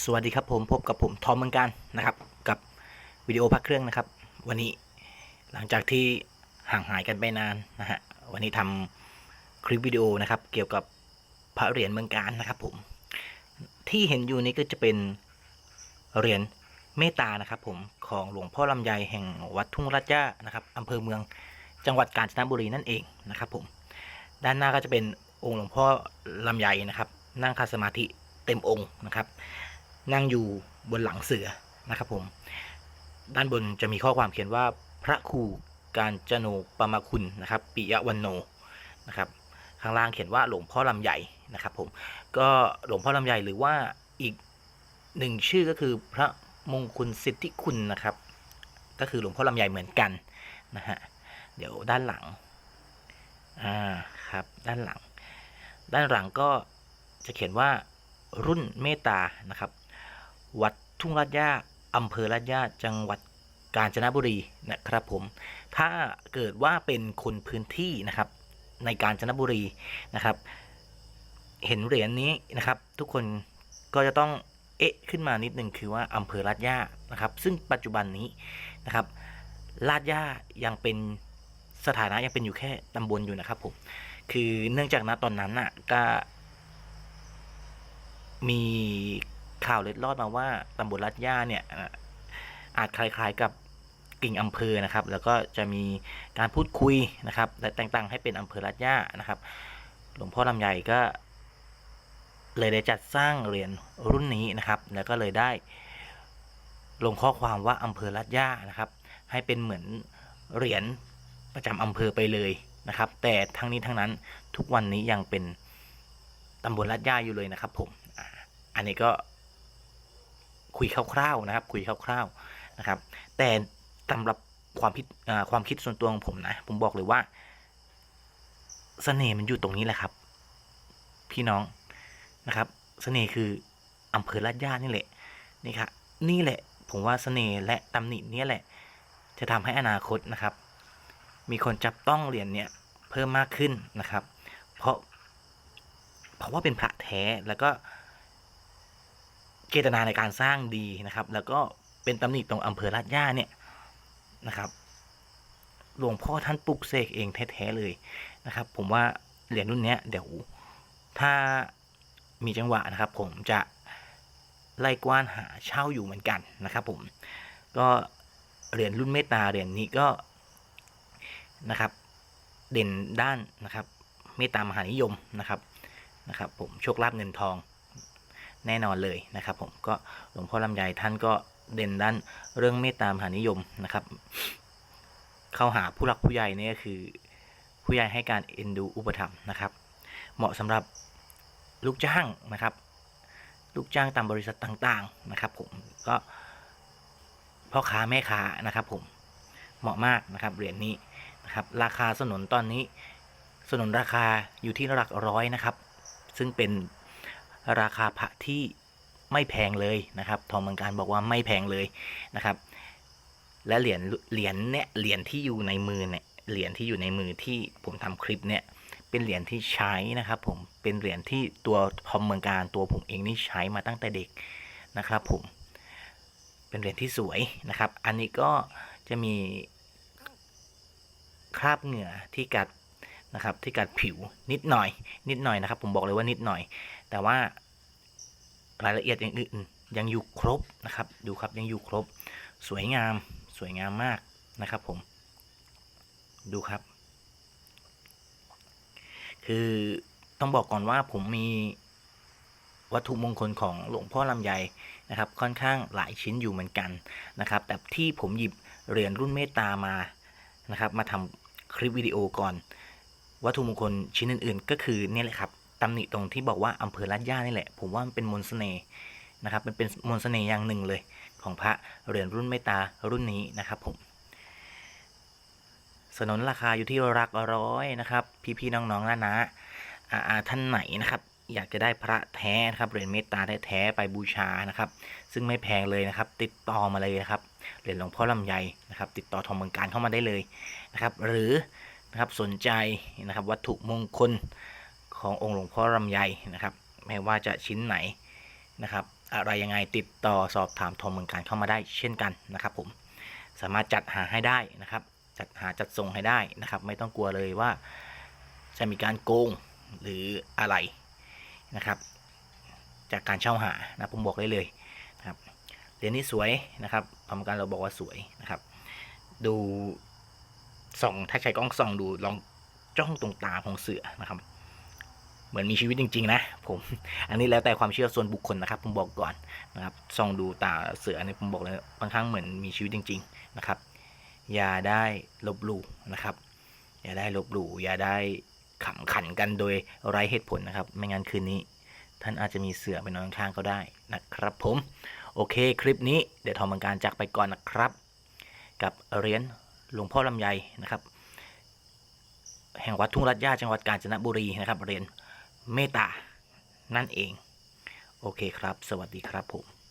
สวัสดีครับผมพบกับผมทอมเมือนกันนะครับ กับวิดีโอพักเครื่องนะครับ วันนี้หลังจากที่ห่างหายกันไปนานนะฮะวันนี้ทำคลิปวิดีโอนะครับ เกี่ยวกับพระเหรียญเมืองการนะครับผมที่เห็นอยู่นี้ก็จะเป็นเหรียญเมตตานะครับ ผมของหลวงพ่อลำไยแห่งวัดทุ่งราชย่านะครับอำเภอเมืองจังหวัดกาญจนบุรีนั่นเองนะครับ ผมด้านหน้าก็จะเป็นองค์หลวงพ่อลำไยนะครับ นั่งคาสมาธิเต็มองค์นะครับ นั่งอยู่บนหลังเสือนะครับผม ด้านบนจะมีข้อความเขียนว่าพระครูการจโนปมาคุณนะครับปิยวันโนนะครับข้างล่างเขียนว่าหลวงพ่อลำใหญ่นะครับผมก็หลวงพ่อลำใหญ่หรือว่าอีกหนึ่งชื่อก็คือพระมงคลสิทธิคุณนะครับ ก็คือหลวงพ่อลำใหญ่เหมือนกันนะฮะเดี๋ยวด้านหลังอ่าครับด้านหลัง ด้านหลังก็จะเขียนว่ารุ่นเมตตานะครับ วัดทุ่งลาดย่าอำเภอลาดย่าจังหวัดกาญจนบุรีนะครับผม ถ้าเกิดว่าเป็นคนพื้นที่นะครับ ในกาญจนบุรีนะครับ เห็นเหรียญนี้นะครับ ทุกคนก็จะต้องเอ๊ะขึ้นมานิดนึงคือว่าอำเภอลาดย่านะครับ ซึ่งปัจจุบันนี้นะครับลาดย่ายังเป็นสถานะยังเป็นอยู่แค่ตำบลอยู่นะครับผมคือเนื่องจากณตอนนั้นน่ะก็มี ข่าวเล็ดลอดมาว่าตำบลลาดย่าเนี่ยอาจคล้ายๆกับกิ่งอำเภอนะครับ แล้วก็จะมีการพูดคุยนะครับ และแต่งตั้งให้เป็นอำเภอลาดย่านะครับ หลวงพ่อลำไยก็ เลยได้จัดสร้างเหรียญรุ่นนี้นะครับ แล้วก็เลยได้ลงข้อความว่าอำเภอลาดย่านะครับ ให้เป็นเหมือนเหรียญประจำอำเภอไปเลยนะครับ แต่ทั้งนี้ทั้งนั้นทุกวันนี้ยังเป็นตำบลลาดย่าอยู่เลยนะครับผม อันนี้ก็ คุยคร่าวๆนะครับ คุยคร่าวๆนะครับ แต่สำหรับความคิดความคิดส่วนตัวของผมนะ ผมบอกเลยว่าเสน่ห์มันอยู่ตรงนี้แหละครับ พี่น้องนะครับเสน่ห์คืออำเภอลาดย่านี่แหละนี่ครับนี่แหละ ผมว่าเสน่ห์และตำหนิเนี่ยแหละ จะทำให้อนาคตนะครับ มีคนจับต้องเหรียญเนี่ยเพิ่มมากขึ้นนะครับ เพราะ เพราะว่าเป็นพระแท้แล้วก็ เจตนาในการสร้างดีนะครับ แล้วก็เป็นตำหนิตรงอำเภอลาดย่าเนี่ยนะครับหลวงพ่อท่านปลุกเสกเองแท้ๆเลยนะครับ ผมว่าเหรียญรุ่นเนี้ยเดี๋ยวถ้ามีจังหวะนะครับ ผมจะไล่กว้านหาเช่าอยู่เหมือนกันนะครับผมก็เหรียญรุ่นเมตตาเหรียญนี้ก็นะครับ เด่นด้านนะครับ เมตตามหานิยมนะครับนะครับ ผมโชคลาภเงินทอง แน่นอนเลยนะครับ ผมก็หลวงพ่อลำไยท่านก็เด่นด้านเรื่องเมตตามหานิยมนะครับ เข้าหาผู้หลักผู้ใหญ่เนี่ยก็คือ ผู้ใหญ่ให้การเอ็นดูอุปถัมภ์นะครับ เหมาะสำหรับลูกจ้างนะครับ ลูกจ้างตามบริษัทต่างๆนะครับ ผมก็พ่อค้าแม่ค้านะครับ ผมเหมาะมากนะครับเหรียญนี้นะครับ ราคาสนนตอนนี้สนนราคาอยู่ที่หลักร้อยนะครับ ซึ่งเป็น ราคาพระที่ไม่แพงเลยนะครับ ทองเมืองการบอกว่าไม่แพงเลยนะครับ และเหรียญเหรียญเนี่ยเหรียญที่อยู่ในมือเนี่ยเหรียญที่อยู่ในมือที่ผมทำคลิปเนี่ยเป็นเหรียญที่ใช้นะครับ ผมเป็นเหรียญที่ตัวทอมเมืองการตัวผมเองนี่ใช้มาตั้งแต่เด็กนะครับ ผมเป็นเหรียญที่สวยนะครับ อันนี้ก็จะมีคราบเหงื่อที่กัด นะครับ ที่กัดผิวนิดหน่อย นิดหน่อยนะครับ ผมบอกเลยว่านิดหน่อย แต่ว่ารายละเอียดอย่างอื่นยังอยู่ครบนะครับ ดูครับยังอยู่ครบ สวยงามสวยงามมากนะครับ ผม ดูครับ คือต้องบอกก่อนว่าผมมีวัตถุมงคลของหลวงพ่อลำไยนะครับ ค่อนข้างหลายชิ้นอยู่เหมือนกันนะครับ แต่ที่ผมหยิบเหรียญรุ่นเมตตามานะครับ มาทำคลิปวิดีโอก่อน วัตถุมงคลชิ้นอื่นๆ ก็คือเนี่ยแหละครับตำหนิตรงที่บอกว่าอำเภอลาดย่านี่แหละ ผมว่ามันเป็นมนต์เสน่ห์นะครับมันเป็นมนต์เสน่ห์อย่างหนึ่งเลย ของพระเหรียญรุ่นเมตตารุ่นนี้นะครับผมสนนราคาอยู่ที่หลักร้อยนะครับ พี่ๆน้องๆนะนะอาท่านไหนนะครับ อยากจะได้พระแท้นะครับเหรียญเมตตาแท้ๆไปบูชานะครับ ซึ่งไม่แพงเลยนะครับ ติดต่อมาเลยนะครับเหรียญหลวงพ่อลำไยนะครับ ติดต่อทองเมืองการเข้ามาได้เลยนะครับ หรือ นะครับสนใจนะครับวัตถุมงคลขององค์หลวงพ่อลำไยนะครับไม่ว่าจะชิ้นไหนนะครับอะไรยังไงติดต่อสอบถามทอมเมืองการเข้ามาได้เช่นกันนะครับผมสามารถจัดหาให้ได้นะครับจัดหาจัดส่งให้ได้นะครับ ไม่ต้องกลัวเลยว่าจะมีการโกงหรืออะไรนะครับ จากการเช่าหานะผมบอกได้เลยนะครับเหรียญนี้สวยนะครับกรรมการเราบอกว่าสวยนะครับ ดู ส่องถ้าใช้กล้องส่องดูลองจ้องตรงตาของเสือนะครับ เหมือนมีชีวิตจริง ๆ นะ ผมอันนี้แล้วแต่ความเชื่อส่วนบุคคลนะครับ ผมบอกก่อนนะครับส่องดูตาเสือเนี่ยผมบอกเลยค่อนข้างเหมือนมีชีวิตจริง ๆนะครับ อย่าได้ลบหลู่นะครับ อย่าได้ลบหลู่อย่าได้ขำขันกันโดยไร้เหตุผลนะครับ ไม่งั้นคืนนี้ ท่านอาจจะมีเสือไปนอนข้างก็ได้นะครับผม โอเคคลิปนี้เดี๋ยวทอมังการจากไปก่อนนะครับ กับเหรียญ หลวงพ่อลำไยนะครับ แห่งวัดทุ่งรัตย่าจังหวัดกาญจนบุรีนะครับเหรียญเมตตานั่นเอง โอเคครับ สวัสดีครับผม